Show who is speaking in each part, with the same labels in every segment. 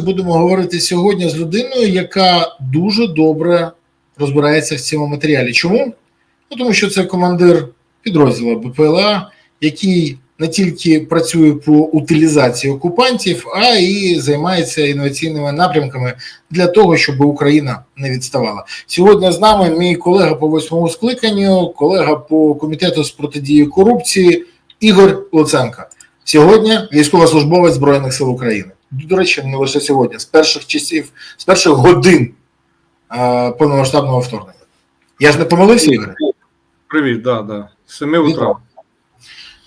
Speaker 1: Будемо говорити сьогодні з людиною, яка дуже добре розбирається в цьому матеріалі. Чому? Ну, тому що це командир підрозділу БПЛА, який не тільки працює по утилізації окупантів, а і займається інноваційними напрямками для того, щоб Україна не відставала. Сьогодні з нами мій колега по восьмому скликанню, колега по комітету з протидії корупції Ігор Луценко. Сьогодні військовослужбовець Збройних сил України. До речі, не лише сьогодні, з перших часів, з перших годин е, повномасштабного вторгнення. Я ж не помилився, Ігоре?
Speaker 2: Привіт, да, да. 7 утра.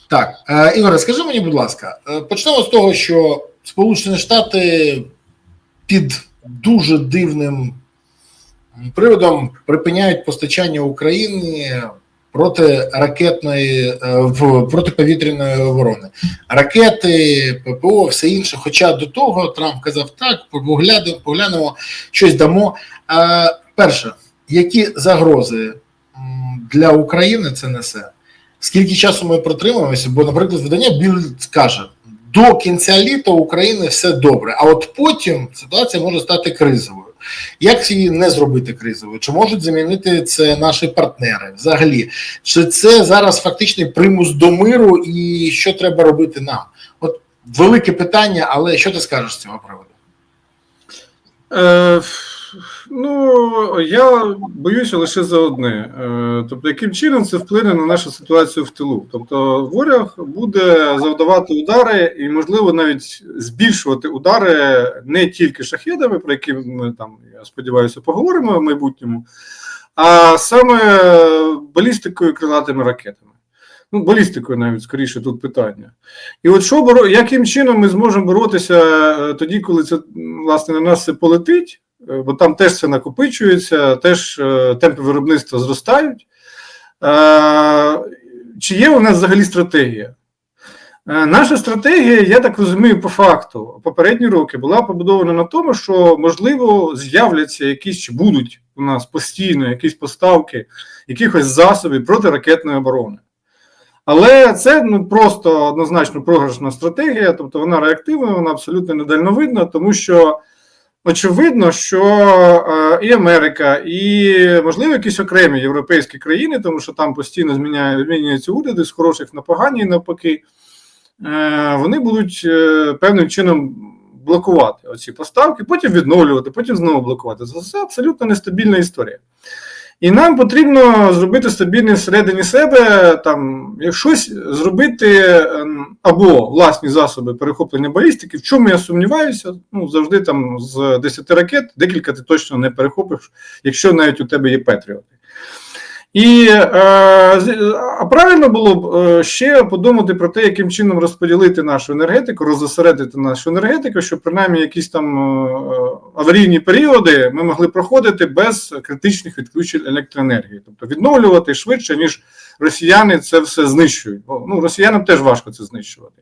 Speaker 1: Так, е, Ігоре, скажи мені, будь ласка, е, почнемо з того, що Сполучені Штати під дуже дивним приводом припиняють постачання Україні протиракетної е, в протиповітряної оборони. Ракети, ППО, все інше. Хоча до того Трамп казав так, поглянемо, поглянемо щось дамо. А, перше, які загрози для України це несе? Скільки часу ми протримаємося? Бо, наприклад, видання Білд каже, до кінця літа України все добре, а от потім ситуація може стати кризовою. Як її не зробити кризовою? Чи можуть замінити це наші партнери? Взагалі, чи це зараз фактичний примус до миру, і що треба робити нам? От велике питання, але що ти скажеш з цього приводу?
Speaker 2: Е, ну, я боюся лише за одне. Е, тобто, яким чином це вплине на нашу ситуацію в тилу? Тобто, ворог буде завдавати удари і, можливо, навіть збільшувати удари не тільки шахедами, про які ми там, я сподіваюся, поговоримо в майбутньому, а саме балістикою крилатими ракетами. Ну, балістикою навіть скоріше тут питання. І от що яким чином ми зможемо боротися е, тоді, коли це власне на нас все полетить, бо там теж все накопичується, теж е, темпи виробництва зростають. Е, Чи є у нас взагалі стратегія? Е, Наша стратегія, я так розумію, по факту, попередні роки була побудована на тому, що можливо з'являться якісь чи будуть у нас постійно якісь поставки якихось засобів протиракетної оборони. Але це ну просто однозначно програшна стратегія, тобто вона реактивна, вона абсолютно недальновидна, тому що очевидно, що е, і Америка, і можливо якісь окремі європейські країни, тому що там постійно зміняє, змінюються уряди з хороших на погані, навпаки, е, вони будуть е, певним чином блокувати оці поставки, потім відновлювати, потім знову блокувати. Це абсолютно нестабільна історія. І нам потрібно зробити стабільність всередині себе, там щось зробити ем, або власні засоби перехоплення балістики, в чому я сумніваюся, ну завжди там з 10 ракет декілька ти точно не перехопиш, якщо навіть у тебе є Петріоти. І е, правильно було б е, ще подумати про те, яким чином розподілити нашу енергетику, розосередити нашу енергетику, щоб принаймні якісь там е, аварійні періоди ми могли проходити без критичних відключень електроенергії, тобто відновлювати швидше, ніж росіяни це все знищують. Ну, росіянам теж важко це знищувати.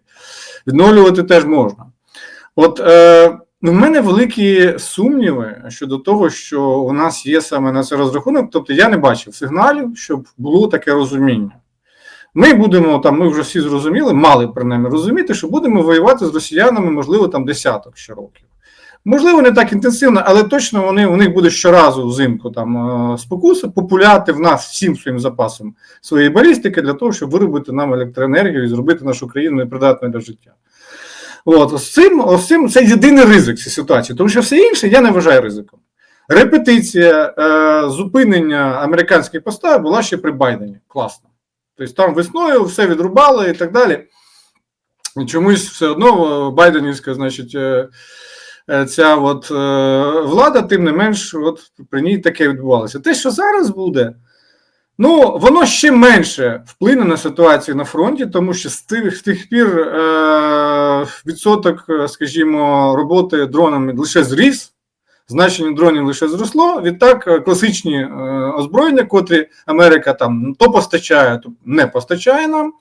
Speaker 2: Відновлювати теж можна. От е, Ну, в мене великі сумніви щодо того, що у нас є саме на це розрахунок. Тобто я не бачив сигналів, щоб було таке розуміння. Ми будемо там, ми вже всі зрозуміли, мали принаймні розуміти, що будемо воювати з росіянами, можливо, там десяток ще років. Можливо, не так інтенсивно, але точно вони у них буде щоразу взимку там спокуса популяти в нас всім своїм запасом своєї балістики для того, щоб виробити нам електроенергію і зробити нашу країну непридатною для життя. От, з цим, з цим це єдиний ризик цієї ситуації, тому що все інше я не вважаю ризиком. Репетиція е, зупинення американських поставок була ще при Байдені. Класно. Тобто там весною все відрубали і так далі. І чомусь все одно Байденівська, значить, е, ця от е, влада, тим не менш, от при ній таке відбувалося. Те, що зараз буде. Ну, воно ще менше вплине на ситуацію на фронті, тому що з тих з тих пір е, відсоток, скажімо, роботи дронами лише зріс, значення дронів лише зросло. Відтак, класичні е, озброєння, котрі Америка там то постачає, то не постачає нам,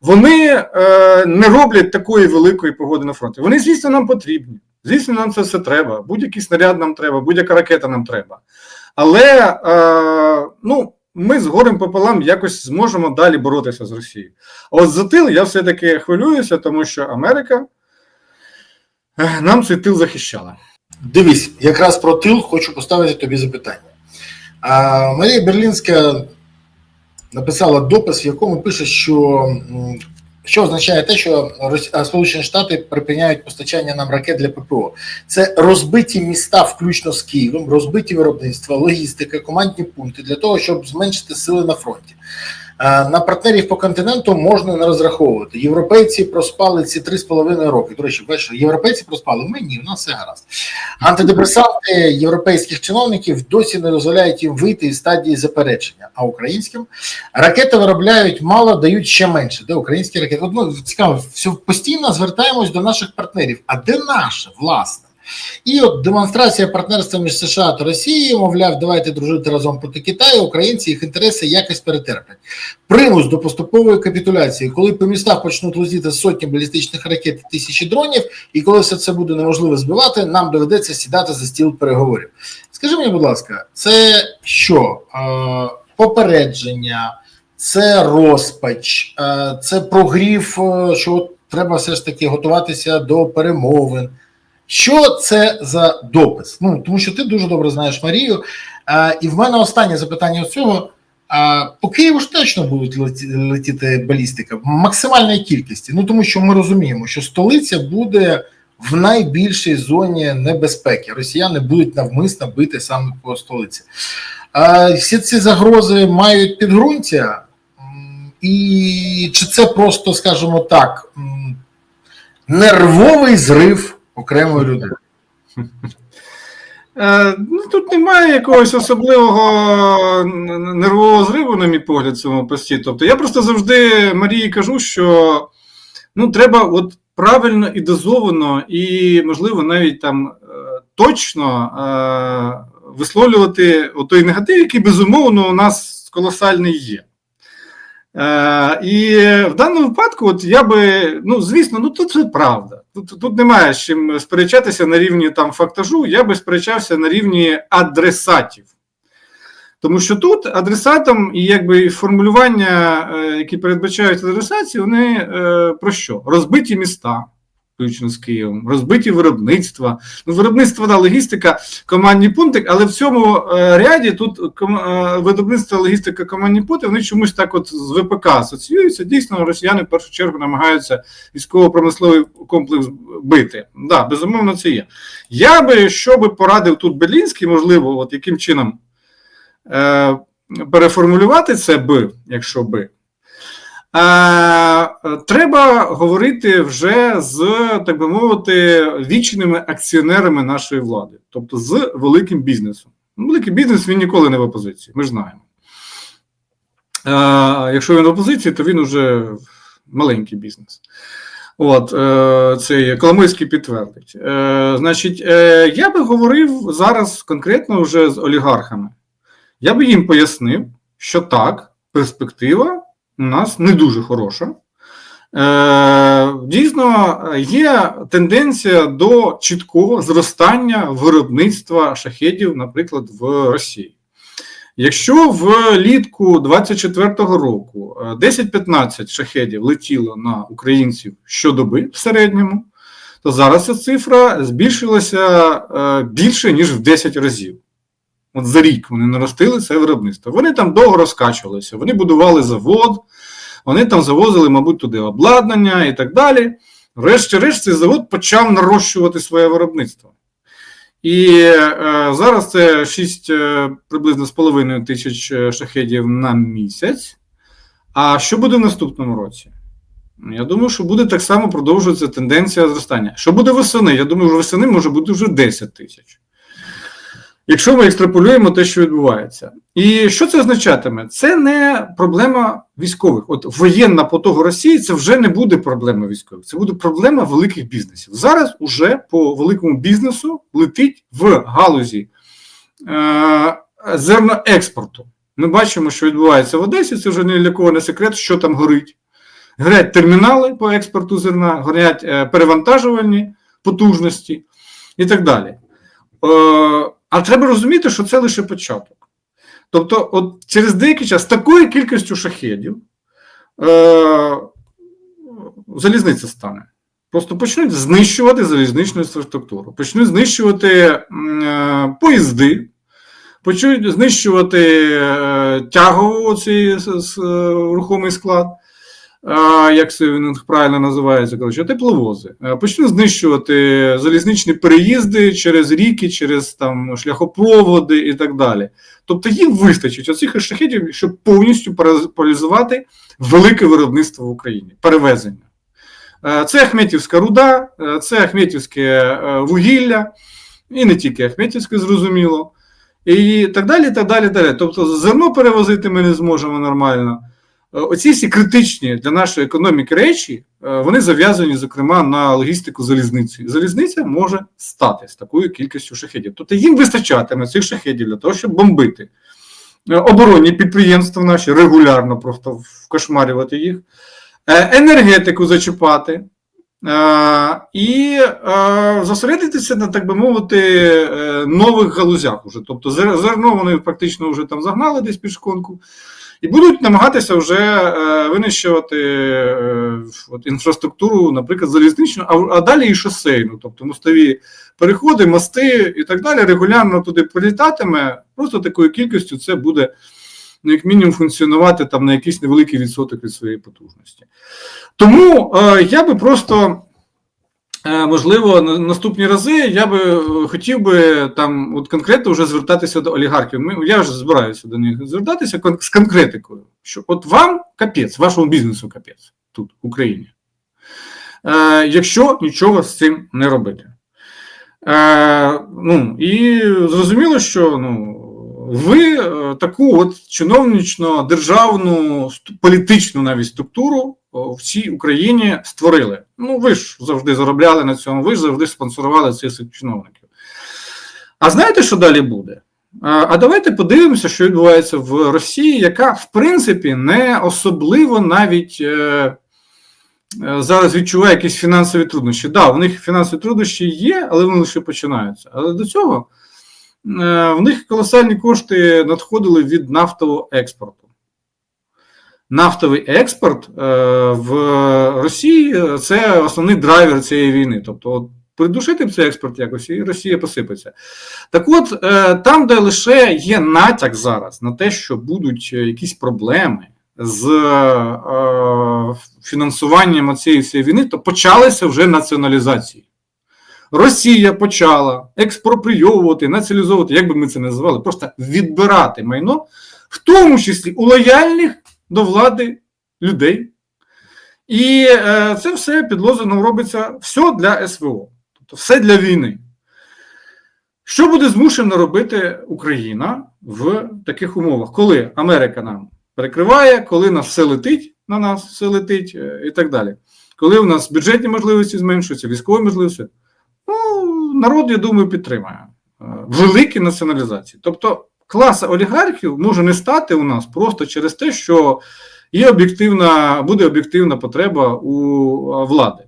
Speaker 2: вони е, не роблять такої великої погоди на фронті. Вони, звісно, нам потрібні. Звісно, нам це все треба. Будь-який снаряд нам треба, будь-яка ракета нам треба. Але, е, ну ми з горем пополам якось зможемо далі боротися з Росією. А от за тил я все-таки хвилююся, тому що Америка е, нам цей тил захищала.
Speaker 1: Дивись, якраз про тил хочу поставити тобі запитання. А, Марія Берлінська написала допис, в якому пише, що, що означає те, що Сполучені Штати припиняють постачання нам ракет для ППО. Це розбиті міста, включно з Києвом, розбиті виробництва, логістика, командні пункти для того, щоб зменшити сили на фронті. Е, На партнерів по континенту можна не розраховувати. Європейці проспали ці три з половиною роки. До речі, бачиш, європейці проспали. Ми ні, у нас все гаразд. Антидепресанти європейських чиновників досі не дозволяють їм вийти із стадії заперечення. А українським ракети виробляють мало, дають ще менше. Де українські ракети? Ну, цікаво, постійно звертаємось до наших партнерів. А де наше власне? І от демонстрація партнерства між США та Росією, мовляв, давайте дружити разом проти Китаю. Українці їх інтереси якось перетерплять. Примус до поступової капітуляції, коли по містах почнуть летіти сотні балістичних ракет, і тисячі дронів, і коли все це буде неможливо збивати, нам доведеться сідати за стіл переговорів. Скажи мені, будь ласка, це що? Попередження, це розпач, це прогрів, е, що треба все ж таки готуватися до перемовин. Що це за допис? Ну тому що ти дуже добре знаєш Марію. Е, і в мене останнє запитання з цього. А по Києву ж точно будуть летіти балістика в максимальній кількості. Ну тому що ми розуміємо, що столиця буде в найбільшій зоні небезпеки. Росіяни будуть навмисно бити саме по столиці. А всі ці загрози мають підґрунтя, і чи це просто, скажімо так, нервовий зрив окремої людини?
Speaker 2: Е, ну, тут немає якогось особливого нервового зриву, на мій погляд, в цьому пості. Тобто я просто завжди Марії кажу, що ну, треба от правильно і дозовано, і, можливо, навіть там е, точно е, висловлювати той негатив, який безумовно у нас колосальний є. Е, і в даному випадку, от я би, ну звісно, ну тут це правда. Тут, тут немає з чим сперечатися на рівні там фактажу, я би сперечався на рівні адресатів. Тому що тут адресатам і якби формулювання, е, які передбачають адресації, вони е, про що? Розбиті міста, включно з Києвом, розбиті виробництва. Ну, виробництво да, логістика, командні пункти, але в цьому е, ряді тут ком, е, виробництво, логістика, командні пункти, вони чомусь так от з ВПК асоціюються. Дійсно, росіяни в першу чергу намагаються військово-промисловий комплекс бити. Да, безумовно, це є. Я би що би порадив тут Берлінський, можливо, от яким чином е, переформулювати це би, якщо би. Е, треба говорити вже з, так би мовити, вічними акціонерами нашої влади, тобто з великим бізнесом. Великий бізнес він ніколи не в опозиції, ми ж знаємо. Е, якщо він в опозиції, то він уже маленький бізнес. От, е, це Коломойський підтвердить. Значить, я би говорив зараз конкретно вже з олігархами. Я би їм пояснив, що так, перспектива у нас не дуже хороша. Е, дійсно, є тенденція до чіткого зростання виробництва шахедів, наприклад, в Росії. Якщо влітку 24-го року е, 10-15 шахедів летіло на українців щодоби в середньому, то зараз ця цифра збільшилася е, більше, ніж в 10 разів. От за рік вони наростили це виробництво. Вони там довго розкачувалися, вони будували завод, вони там завозили, мабуть, туди обладнання і так далі. Врешті-решт, цей завод почав нарощувати своє виробництво. І е, зараз це 6 е, приблизно з половиною тисяч е, шахедів на місяць. А що буде в наступному році? Я думаю, що буде так само продовжуватися тенденція зростання. Що буде восени? Я думаю, що восени може бути вже 10 тисяч. Якщо ми екстраполюємо те, що відбувається. І що це означатиме? Це не проблема військових. От воєнна потуга Росії це вже не буде проблема військових, це буде проблема великих бізнесів. Зараз уже по великому бізнесу летить в галузі е, зерноекспорту. Ми бачимо, що відбувається в Одесі. Це вже ні для кого не секрет, що там горить. Горять термінали по експорту зерна, горять е, перевантажувальні потужності і так далі. Е, а треба розуміти, що це лише початок. Тобто, от через деякий час такою кількістю шахедів е, залізниця стане. Просто почнуть знищувати залізничну інфраструктуру, почнуть знищувати е, поїзди, почнуть знищувати е, с- е, рухомий склад, як це він правильно називається, коротше, тепловози. Е, Почнуть знищувати залізничні переїзди через ріки, через там шляхопроводи і так далі. Тобто їм вистачить оцих шахетів, щоб повністю паралізувати велике виробництво в Україні, перевезення. Це Ахметівська руда, це Ахметівське е, вугілля, і не тільки Ахметівське, зрозуміло. І так далі, так далі, далі. Тобто зерно перевозити ми не зможемо нормально. Е, Оці всі критичні для нашої економіки речі, е, вони зав'язані, зокрема, на логістику залізниці. Залізниця може стати з такою кількістю шахедів. Тобто їм вистачатиме цих шахедів для того, щоб бомбити е, оборонні підприємства наші, регулярно просто вкошмарювати їх, енергетику зачіпати. І зосередитися на, так би мовити, нових галузях уже. Тобто зерно вони практично вже там загнали десь під шконку, і будуть намагатися вже е, винищувати е, от, інфраструктуру, наприклад, залізничну, а, а далі і шосейну, тобто мостові переходи, мости і так далі, регулярно туди прилітатиме. Просто такою кількістю це буде ну, як мінімум функціонувати там на якийсь невеликий відсоток від своєї потужності. Тому е, я би просто. Е, Можливо, наступні рази я би е, хотів би там от конкретно вже звертатися до олігархів. Ми, я вже збираюся до них звертатися з конкретикою, що от вам капець, вашому бізнесу капець тут, в Україні, е, якщо нічого з цим не робити. Е, ну, і зрозуміло, що ну, ви е, таку от чиновнично державну політичну навіть структуру в цій Україні створили. Ну, ви ж завжди заробляли на цьому, ви ж завжди спонсорували цих чиновників. А знаєте, що далі буде? А давайте подивимося, що відбувається в Росії, яка, в принципі, не особливо навіть е, е, зараз відчуває якісь фінансові труднощі. Так, да, у них фінансові труднощі є, але вони лише починаються. Але до цього е, в них колосальні кошти надходили від нафтового експорту. Нафтовий експорт е, в Росії е, це основний драйвер цієї війни. Тобто, от, придушити цей експорт якось, і Росія посипеться. Так от, е, там, де лише є натяк зараз на те, що будуть якісь проблеми з е, фінансуванням цієї всієї війни, то почалися вже націоналізації. Росія почала експроприйовувати, націоналізовувати, як би ми це називали, просто відбирати майно, в тому числі у лояльних до влади людей. І е, це все під лозунгом робиться все для СВО, тобто все для війни. Що буде змушена робити Україна в таких умовах, коли Америка нам перекриває, коли нас все летить на нас, все летить е, і так далі. Коли у нас бюджетні можливості зменшуються, військові можливості, ну, народ, я думаю, підтримає е, великі націоналізації. Тобто класа олігархів може не стати у нас просто через те, що є об'єктивна, буде об'єктивна потреба у влади.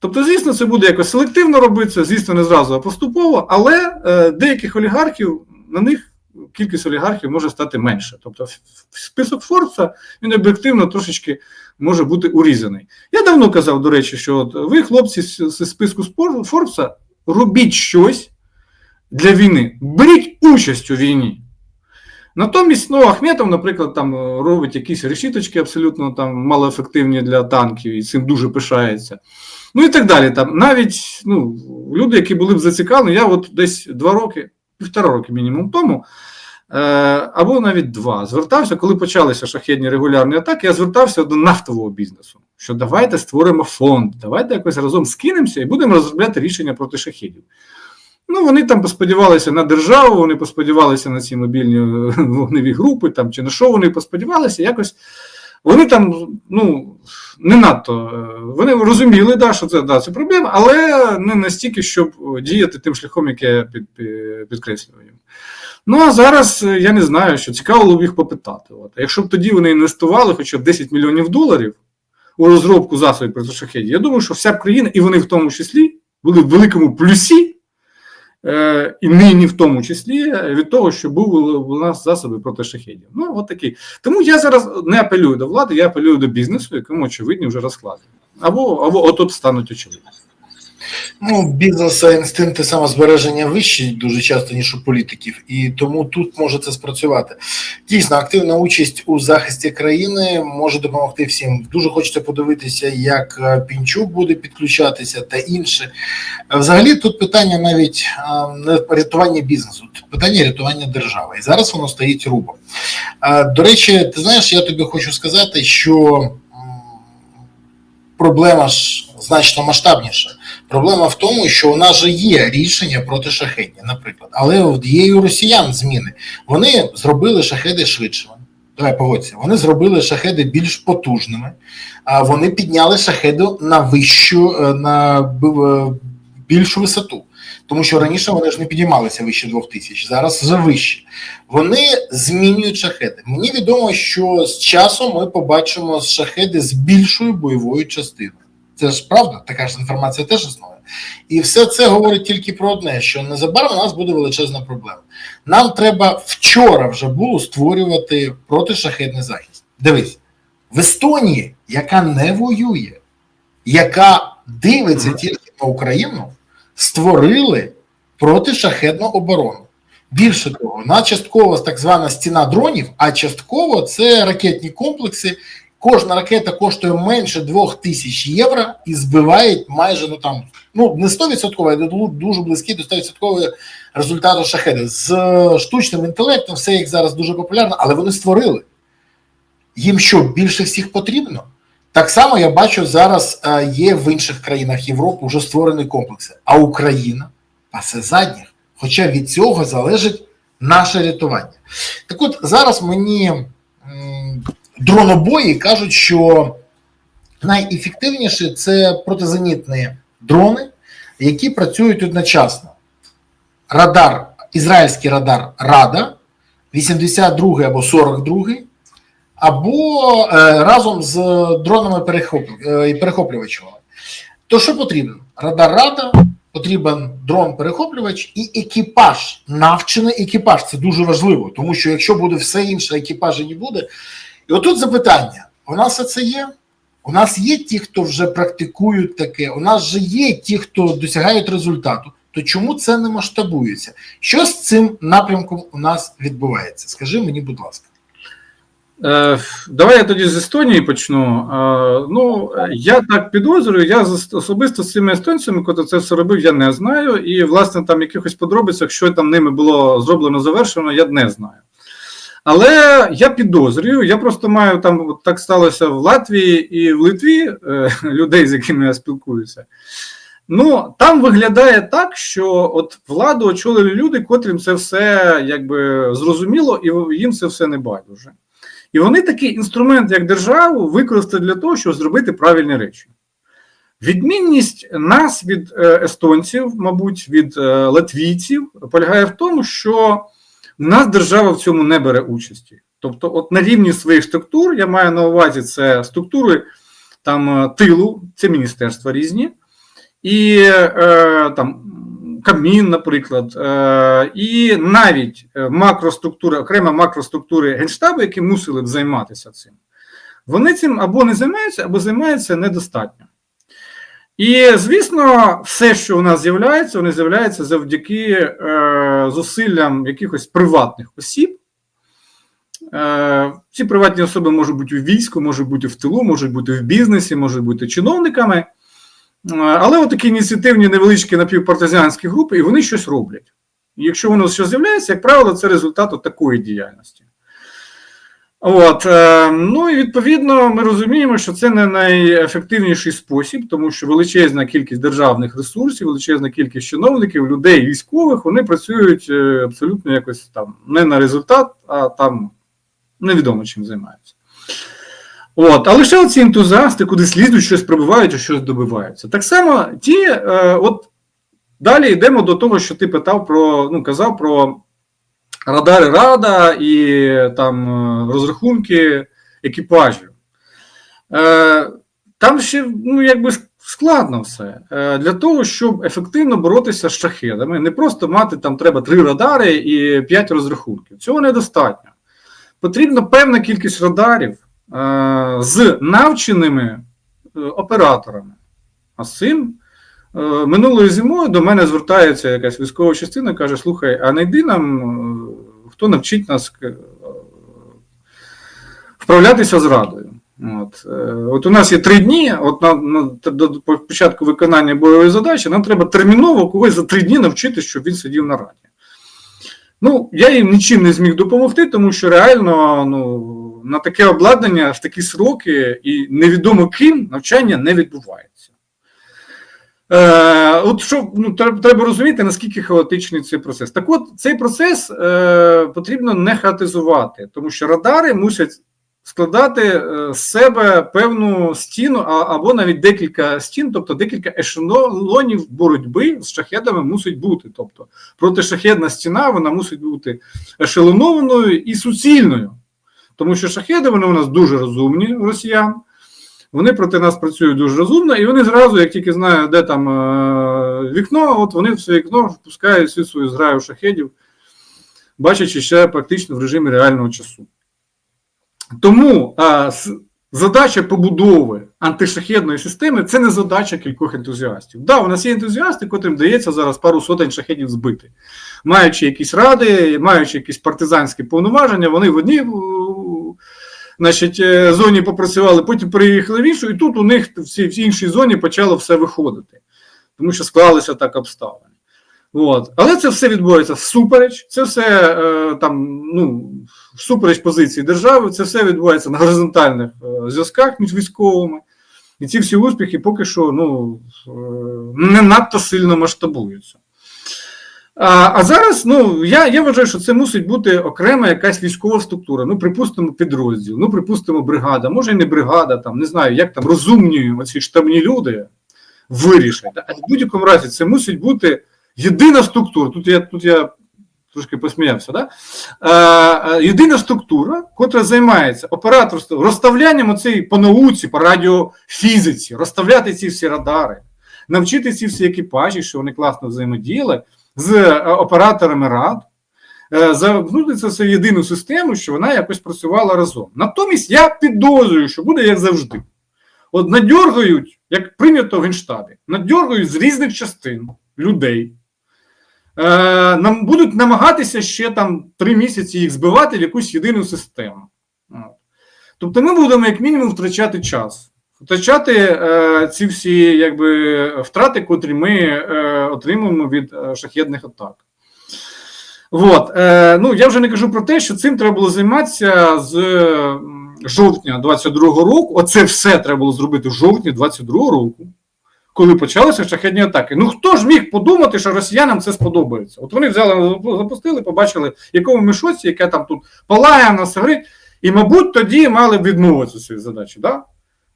Speaker 2: Тобто, звісно, це буде якось селективно робитися, звісно, не зразу, а поступово, але е, деяких олігархів на них кількість олігархів може стати менше. Тобто, список Форбса він об'єктивно трошечки може бути урізаний. Я давно казав, до речі, що от ви, хлопці, з, списку Форбса, робіть щось для війни, беріть участь у війні. Натомість, ну, Ахметов, наприклад, там е, робить якісь решіточки абсолютно там малоефективні для танків, і цим дуже пишається. Ну і так далі. Там навіть ну, люди, які були б зацікавлені, я от десь два роки, півтора роки мінімум тому, е, або навіть два, звертався, коли почалися шахедні регулярні атаки, я звертався до нафтового бізнесу. Що давайте створимо фонд, давайте якось разом скинемося і будемо розробляти рішення проти шахедів. Ну, вони там посподівалися на державу, вони посподівалися на ці мобільні е, вогневі групи там, чи на що вони посподівалися, якось вони там ну, не надто. е, Вони розуміли, да, що це, да, це проблема, але не настільки, щоб діяти тим шляхом, який я під, під, підкреслював. Ну, а зараз е, я не знаю, що цікаво б їх попитати. От. Якщо б тоді вони інвестували хоча б 10 мільйонів доларів у розробку засобів проти шахедів, я думаю, що вся б країна, і вони в тому числі, були в великому плюсі, і нині в тому числі, е, від того, що був у нас засоби проти шахедів. Ну, от такі. Тому я зараз не апелюю до влади, я апелюю до бізнесу, якому очевидні вже розклади. Або, або отут стануть очевидні.
Speaker 1: Ну, бізнеса інстинкти самозбереження вищі дуже часто, ніж у політиків, і тому тут може це спрацювати. Дійсно, активна участь у захисті країни може допомогти всім. Дуже хочеться подивитися, як е, Пінчук буде підключатися та інше. Взагалі, тут питання навіть е, не рятування бізнесу, тут питання рятування держави. І зараз воно стоїть рубом. Е, До речі, ти знаєш, я тобі хочу сказати, що проблема ж значно масштабніша. Проблема в тому, що у нас же є рішення проти шахетні, наприклад, але є і у росіян зміни. Вони зробили шахеди швидшими. Давай погодься, вони зробили шахеди більш потужними, а вони підняли шахеду на вищу, е, на е, більшу висоту. Тому що раніше вони ж не підіймалися вище двох тисяч, зараз вже вище. Вони змінюють шахеди. Мені відомо, що з часом ми побачимо шахеди з більшою бойовою частиною. Це ж правда, така ж інформація теж існує. І все це говорить тільки про одне: що незабаром у нас буде величезна проблема. Нам треба вчора вже було створювати протишахедний захист. Дивись, в Естонії, яка не воює, яка дивиться тільки на Україну, створили протишахедну оборону. Більше того, на частково так звана стіна дронів, а частково це ракетні комплекси. Кожна ракета коштує менше 2 тисяч євро і збиває майже ну там ну не 100%, а дуже близькі до 100% результату шахеди. З е, штучним інтелектом все як зараз дуже популярно, але вони створили. Їм що більше всіх потрібно? Так само я бачу зараз е, є в інших країнах Європи вже створені комплекси, а Україна пасе задніх. Хоча від цього залежить наше рятування. Так от зараз мені дронобої кажуть, що найефективніше це протизенітні дрони, які працюють одночасно. Радар, ізраїльський радар Рада, 82 або 42, або е, разом з дронами е, перехоплювачами. То що потрібно? Радар Рада, потрібен дрон-перехоплювач і екіпаж, навчений екіпаж. Це дуже важливо, тому що якщо буде все інше, екіпажа не буде. І отут запитання: у нас це є? У нас є ті, хто вже практикують таке, у нас же є ті, хто досягають результату. То чому це не масштабується? Що з цим напрямком у нас відбувається? Скажи мені, будь ласка.
Speaker 2: Е, давай я тоді з Естонії почну. Е, ну, я так підозрюю, я особисто з цими естонцями, коли це все робив, я не знаю. І, власне, там якихось подробицях, що там ними було зроблено завершено, я не знаю. Але я підозрюю, я просто маю там так сталося в Латвії і в Литві е, людей, з якими я спілкуюся. Ну, там виглядає так, що от владу очолили люди, котрим це все якби зрозуміло, і їм це все не байдуже. І вони такий інструмент, як державу, використали для того, щоб зробити правильні речі. Відмінність нас від е, естонців, мабуть, від е, латвійців, полягає в тому, що нас держава в цьому не бере участі. Тобто, от на рівні своїх структур, я маю на увазі це структури там е, тилу, це міністерства різні, і е, там Кабмін, наприклад, е, і навіть е, макроструктури, окрема макроструктури Генштабу, які мусили б займатися цим, вони цим або не займаються, або займаються недостатньо. І, звісно, все, що у нас з'являється, воно з'являється завдяки е, зусиллям якихось приватних осіб. Е, ці приватні особи можуть бути у війську, можуть бути в тилу, можуть бути в бізнесі, можуть бути чиновниками. Е, Але от такі ініціативні невеличкі напівпартизанські групи, і вони щось роблять. Якщо воно щось з'являється, як правило, це результат такої діяльності. От, е, ну і відповідно ми розуміємо, що це не найефективніший спосіб, тому що величезна кількість державних ресурсів, величезна кількість чиновників, людей, військових, вони працюють е, абсолютно якось там не на результат, а там невідомо чим займаються. От, а лише ці ентузіасти кудись лізуть, щось прибувають, а щось добиваються. Так само ті, е, от далі йдемо до того, що ти питав про, ну, казав про радари Рада і там е, розрахунки екіпажів. Е, там ще ну, якби складно все. Е, для того, щоб ефективно боротися з шахедами, не просто мати там треба три радари і п'ять розрахунків. Цього недостатньо. Потрібна певна кількість радарів е, з навченими е, операторами. А з цим е, минулою зимою до мене звертається якась військова частина каже: слухай, а найди нам, хто навчить нас е, вправлятися з радою. От, е, от у нас є три дні, от на, на, до початку виконання бойової задачі, нам треба терміново когось за три дні навчити, щоб він сидів на раді. Ну, я їм нічим не зміг допомогти, тому що реально ну, на таке обладнання в такі сроки і невідомо ким навчання не відбувається. Е, от що ну, треба, треба розуміти, наскільки хаотичний цей процес. Так от, цей процес е, потрібно не хаотизувати, тому що радари мусять складати е, з себе певну стіну або навіть декілька стін, тобто декілька ешелонів боротьби з шахедами мусить бути. Тобто протишахедна стіна вона мусить бути ешелонованою і суцільною. Тому що шахеди вони у нас дуже розумні росіян. Вони проти нас працюють дуже розумно, і вони зразу, як тільки знають, де там е, вікно, от вони в це вікно впускають всю свою зграю шахедів, бачачи ще практично в режимі реального часу. Тому а, задача побудови антишахедної системи це не задача кількох ентузіастів. Да, у нас є ентузіасти, котрим дається зараз пару сотень шахедів збити. Маючи якісь ради, маючи якісь партизанські повноваження, вони в одній значить, е, зоні попрацювали, потім переїхали в іншу, і тут у них в іншій зоні почало все виходити, тому що склалися так обставини. От. Але це все відбувається всупереч, це все е, там, ну, всупереч позиції держави, це все відбувається на горизонтальних е, зв'язках між військовими. І ці всі успіхи поки що ну, е, не надто сильно масштабуються. А, а зараз ну, я, я вважаю, що це мусить бути окрема якась військова структура. Ну, припустимо, підрозділ, ну, припустимо, бригада, може і не бригада, там, не знаю, як там розумні оці штабні люди вирішать. А в будь-якому разі це мусить бути єдина структура. Тут я, тут я трошки посміявся, да? е, єдина структура, котра займається операторством, розставлянням оцей по науці, по радіофізиці, розставляти ці всі радари, навчити ці всі екіпажі, що вони класно взаємодіяли з е, операторами рад, е, замкнути це в єдину систему, що вона якось працювала разом. Натомість я підозрюю, що буде як завжди. От надьоргають, як прийнято в генштабі, надьоргають з різних частин людей. Е, нам будуть намагатися ще там три місяці їх збивати в якусь єдину систему. Тобто ми будемо як мінімум втрачати час, втрачати е, ці всі якби, втрати, котрі ми е, отримуємо від е, шахедних атак. От, е, ну, я вже не кажу про те, що цим треба було займатися з жовтня 22-го року. Оце все треба було зробити в жовтні 22-го року коли почалися шахедні атаки. Ну хто ж міг подумати, що росіянам це сподобається? От вони взяли, запустили, побачили, якому ми шоці, яке там тут палає, нас горить, і, мабуть, тоді мали б відмовитися від задачі. Да?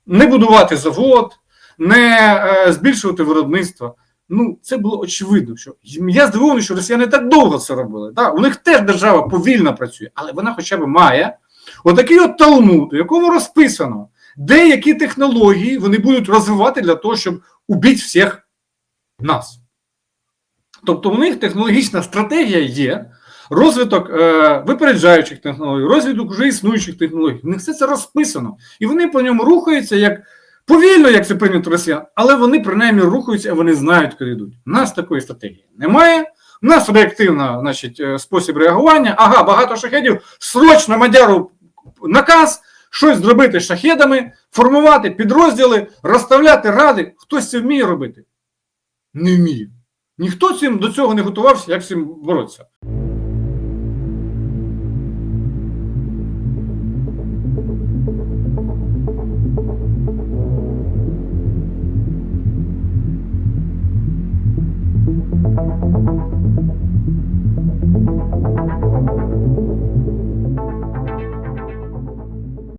Speaker 2: Не будувати завод, не е, збільшувати виробництво. Ну, це було очевидно, що я здивований, що росіяни так довго це робили. Да? У них теж держава повільно працює, але вона хоча б має отакий от талмуд, у якому розписано, де які технології вони будуть розвивати для того, щоб убити всіх нас. Тобто у них технологічна стратегія є, розвиток е, випереджаючих технологій, розвиток вже існуючих технологій. У них все це розписано. І вони по ньому рухаються як повільно, як це прийнято росіян, але вони принаймні рухаються, а вони знають, куди йдуть. У нас такої стратегії немає. У нас реактивна значить, е, спосіб реагування. Ага, багато шахедів, срочно мадяру наказ щось зробити шахедами, формувати підрозділи, розставляти ради. Хтось це вміє робити? Не вміє. Ніхто цим до цього не готувався, як з цим боротися.